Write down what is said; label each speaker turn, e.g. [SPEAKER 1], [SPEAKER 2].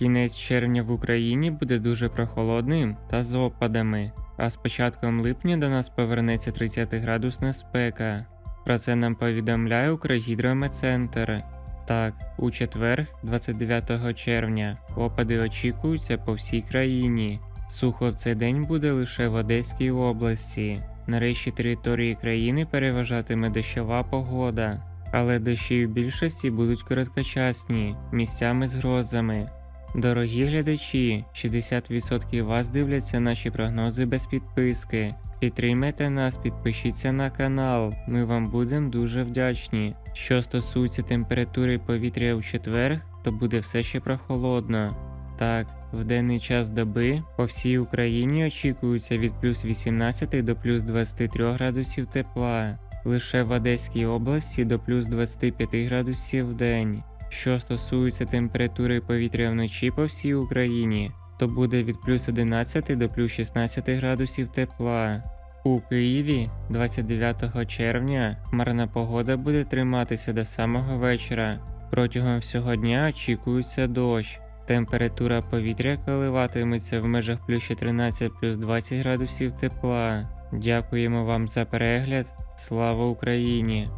[SPEAKER 1] Кінець червня в Україні буде дуже прохолодним та з опадами, а з початком липня до нас повернеться 30-градусна спека. Про це нам повідомляє Укргідрометцентр. Так, у четвер, 29 червня, опади очікуються по всій країні. Сухо в цей день буде лише в Одеській області. На решті території країни переважатиме дощова погода, але дощі в більшості будуть короткочасні, місцями з грозами. Дорогі глядачі, 60% вас дивляться наші прогнози без підписки. Підтримайте нас, підпишіться на канал, ми вам будемо дуже вдячні. Що стосується температури повітря у четвер, то буде все ще прохолодно. Так, в денний час доби по всій Україні очікується від плюс 18 до плюс 23 градусів тепла, лише в Одеській області до плюс 25 градусів в день. Що стосується температури повітря вночі по всій Україні, то буде від плюс 11 до плюс 16 градусів тепла. У Києві 29 червня хмарна погода буде триматися до самого вечора. Протягом всього дня очікується дощ. Температура повітря коливатиметься в межах плюс 14 плюс 20 градусів тепла. Дякуємо вам за перегляд. Слава Україні!